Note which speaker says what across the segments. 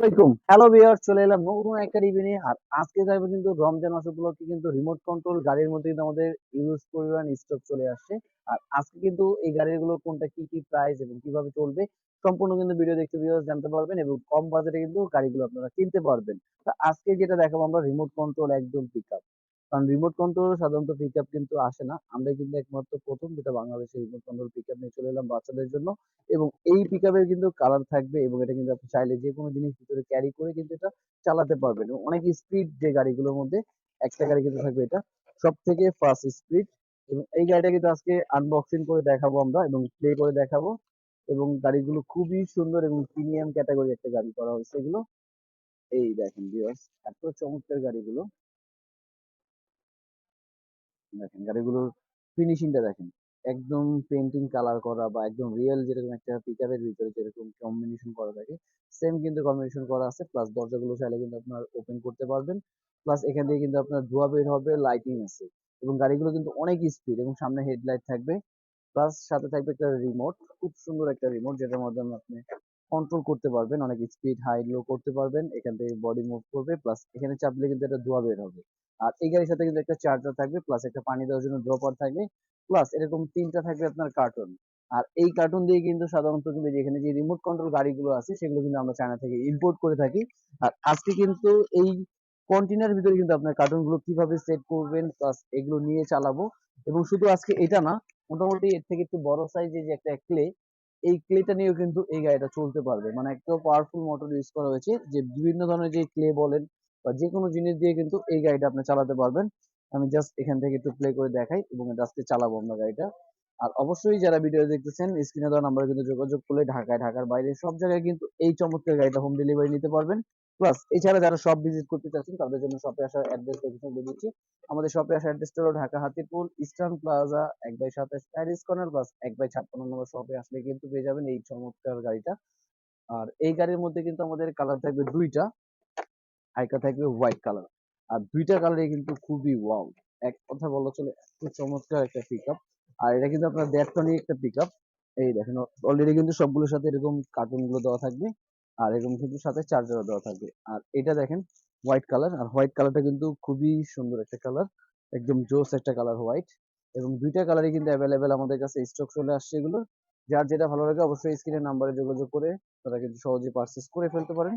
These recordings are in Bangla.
Speaker 1: হ্যালো বিয়ার চলে এলাম নতুন একটা রিভিউ নিয়ে। আর আজকে কিন্তু রমজান মাস উপলক্ষে কিন্তু রিমোট কন্ট্রোল গাড়ির মধ্যে কিন্তু আমাদের ইউজ পরিমাণ স্টক চলে আসছে। আর আজকে কিন্তু এই গাড়িগুলো কোনটা কি কি প্রাইস এবং কীভাবে চলবে, সম্পূর্ণ কিন্তু ভিডিও দেখতে ভিউয়ার্স জানতে পারবেন এবং কম বাজেটে কিন্তু গাড়িগুলো আপনারা কিনতে পারবেন। তো আজকে যেটা দেখাবো আমরা রিমোট কন্ট্রোল একদম পিকআপ কারণ রিমোট কন্ট্রোল সাধারণত পিকআপ কিন্তু আসে না। আমরা কিন্তু একমাত্র প্রথম যেটা বাংলাদেশে রিমোট কন্ট্রোল পিকআপ নিয়ে চলে এলাম বাচ্চাদের জন্য। এবং এই পিকআপের কিন্তু কালার থাকবে এবং এটা কিন্তু আপনি চাইলে যে কোনো জিনিস ভিতরে ক্যারি করে কিন্তু এটা চালাতে পারবেন। এবং অনেক স্পিড যে গাড়িগুলোর মধ্যে একটা গাড়ি কিন্তু থাকবে এটা। সব থেকে ফাস্ট স্পিড এবং এই গাড়িটা কিন্তু আজকে আনবক্সিং করে দেখাবো আমরা এবং প্লে করে দেখাবো। এবং গাড়িগুলো খুবই সুন্দর এবং প্রিমিয়াম ক্যাটাগরি একটা গাড়ি করা হয়েছে এগুলো। এই দেখেন ভিউয়ার্স এত চমৎকার গাড়িগুলো। দেখেন গাড়িগুলোর ফিনিশিংটা দেখেন, একদম পেন্টিং কালার করা বা একদম রিয়েল যেরকম একটা পিকআপের ভিতরে যেরকম কম্বিনেশন করা থাকে সেম কিন্তু কম্বিনেশন করা আছে প্লাস দরজাগুলো চাইলে কিন্তু আপনার ওপেন করতে পারবেন প্লাস এখান থেকে কিন্তু আপনার ধোয়া বের হবে লাইটিং আছে এবং গাড়িগুলো কিন্তু অনেক স্পিড এবং সামনে হেডলাইট থাকবে প্লাস সাথে থাকবে একটা রিমোট খুব সুন্দর একটা রিমোট যেটার মাধ্যমে আপনি কন্ট্রোল করতে পারবেন, অনেক স্পিড হাই লো করতে পারবেন, এখান থেকে বডি মুভ করবে প্লাস এখানে চাপলে কিন্তু একটা ধোয়া বের হবে। আর এই গাড়ির সাথে কিন্তু একটা চার্জার থাকবে প্লাস একটা পানি দেওয়ার জন্য ড্রপার থাকবে প্লাস এরকম তিনটা থাকবে আপনার কার্টুন আর এই কার্টুন দিয়ে কিন্তু সাধারণত কিন্তু যেখানে যে রিমোট কন্ট্রোল গাড়িগুলো আছে, সেগুলো কিন্তু আমরা চায়না থেকে ইম্পোর্ট করে থাকি। আর আজকে কিন্তু এই কন্টেনার ভিতরে কিন্তু আপনার কার্টুনগুলো কীভাবে সেট করবেন প্লাস এগুলো নিয়ে চালাবো। এবং শুধু আজকে এটা না, মোটামুটি এর থেকে একটু বড় সাইজের যে একটা ক্লে এই ক্লেটা নিয়েও কিন্তু এই গাড়িটা চলতে পারবে। মানে একটা পাওয়ারফুল মোটর ইউজ করা হয়েছে যে বিভিন্ন ধরনের যে ক্লে বলেন বা যে কোনো জিনিস দিয়ে কিন্তু এই গাড়িটা আপনি চালাতে পারবেন। আমি জাস্ট এখান থেকে একটু প্লে করে দেখাই এবং এটা আজকে চালাবো আমরা গাড়িটা। আর অবশ্যই যারা ভিডিও দেখতেছেন স্ক্রিনে দেওয়া নাম্বারে কিন্তু যোগাযোগ করলে ঢাকায়, ঢাকার বাইরে সব জায়গায় কিন্তু এই চমৎকার গাড়িটা হোম ডেলিভারি নিতে পারবেন। প্লাস এছাড়া যারা শপ ভিজিট করতে চাচ্ছেন, তাদের জন্য শপে আসার অ্যাড্রেস লোকেশন দিয়ে দিচ্ছি। আমাদের শপে আসার অ্যাড্রেসটা হলো ঢাকা হাতিপুর ইস্টার্ন প্লাজা এক বাই সাতাশ প্যারিস কর্নার প্লাস এক বাই ছাপ্পান্ন নম্বর শপে আসলে কিন্তু পেয়ে যাবেন এই চমৎকার গাড়িটা। আর এই গাড়ির মধ্যে কিন্তু আমাদের কালার থাকবে দুইটা। আরেকটা থাকবে হোয়াইট কালার আর দুইটা কালারই কিন্তু খুবই ওয়াও এক কথা বলা চলে, এত চমৎকার একটা পিক আর এটা কিন্তু আপনার দেড় টনি একটা পিক এই দেখেন অলরেডি কিন্তু সবগুলোর সাথে এরকম কার্টুনগুলো দেওয়া থাকবে। আর এরকম কিন্তু সাথে চার্জারও দেওয়া থাকবে। আর এটা দেখেন হোয়াইট কালার আর হোয়াইট কালারটা কিন্তু খুবই সুন্দর একটা কালার একদম জোস একটা কালার হোয়াইট এবং দুইটা কালারই কিন্তু অ্যাভেলেবেল আমাদের কাছে স্টক চলে আসছে এগুলো। যার যেটা ভালো লাগে অবশ্যই স্ক্রিনের নাম্বারে যোগাযোগ করে তারা কিন্তু সহজে পারচেস করে ফেলতে পারেন।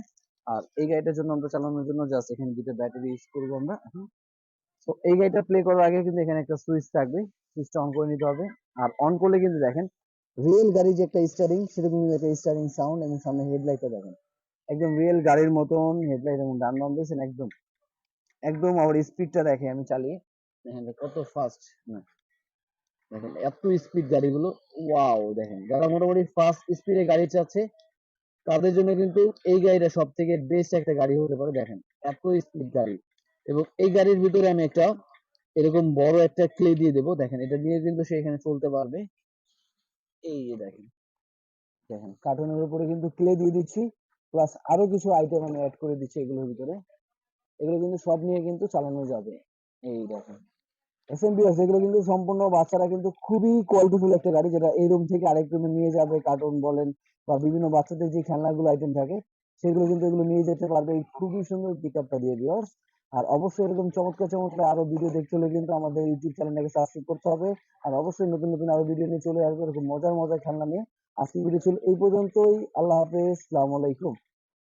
Speaker 1: আর এই গাড়িটার জন্য আমরা চালানোর জন্য জাস্ট এখানে দুটো ব্যাটারি ইউজ করব আমরা তো এই গাড়িটা প্লে করার আগে কিন্তু এখানে একটা সুইচ থাকবে সুইচটা অন করে নিতে হবে। আর অন করলে কিন্তু দেখেন রিয়েল গাড়ি যে একটা স্টারিং সেরকম কিন্তু একটা স্টারিং সাউন্ড এবং সামনে হেডলাইটটা দেখেন। একদম রিয়েল গাড়ির মতন হেডলাইট এবং ডান বাম দিয়েছেন, একদম। একদম আবার স্পিডটা দেখে আমি চালিয়ে, দেখেন কত ফাস্ট না দেখেন এত স্পিড গাড়িগুলো ওয়াও দেখেন। যারা মোটামুটি ফাস্ট স্পিডে গাড়ি চাচ্ছে তাদের জন্য কিন্তু এই গাড়িটা সব থেকে বেস্ট একটা গাড়ি হতে পারে, দেখেন, এত স্পিড গাড়ি। এবং এই গাড়ির ভিতরে আমি একটা এরকম বড় একটা ক্লে দিয়ে দেবো, দেখেন, এটা দিয়ে কিন্তু সে এখানে চলতে পারবে। এই যে দেখেন দেখেন, কার্টুনের উপরে কিন্তু ক্লে দিয়ে দিচ্ছি প্লাস আরও কিছু আইটেম আমি অ্যাড করে দিচ্ছি এগুলোর ভিতরে। এগুলো কিন্তু সব নিয়ে কিন্তু চালানো যাবে। এই দেখেন এসএমবিএস যেগুলো কিন্তু সম্পূর্ণ বাচ্চারা কিন্তু খুবই কোয়ালিটিফুল একটা গাড়ি, যেটা এই রুম থেকে আরেক রুমে নিয়ে যাবে কার্টুন বলেন বা বিভিন্ন বাচ্চাদের যে খেলনাগুলো আইটেম থাকে, সেগুলো কিন্তু এগুলো নিয়ে যেতে পারবে। খুবই সুন্দর পিক আপটা দিয়ে ভিউয়ার্স আর অবশ্যই এরকম চমৎকার চমৎকার আরও ভিডিও দেখতে হলে কিন্তু আমাদের ইউটিউব চ্যানেলটাকে সাবস্ক্রাইব করতে হবে। আর অবশ্যই নতুন নতুন আরও ভিডিও নিয়ে চলে আসবে, এরকম মজার মজার খেলনা নিয়ে। আজকের ভিডিও ছিল এই পর্যন্তই। আল্লাহ হাফেজ। আলাইকুম।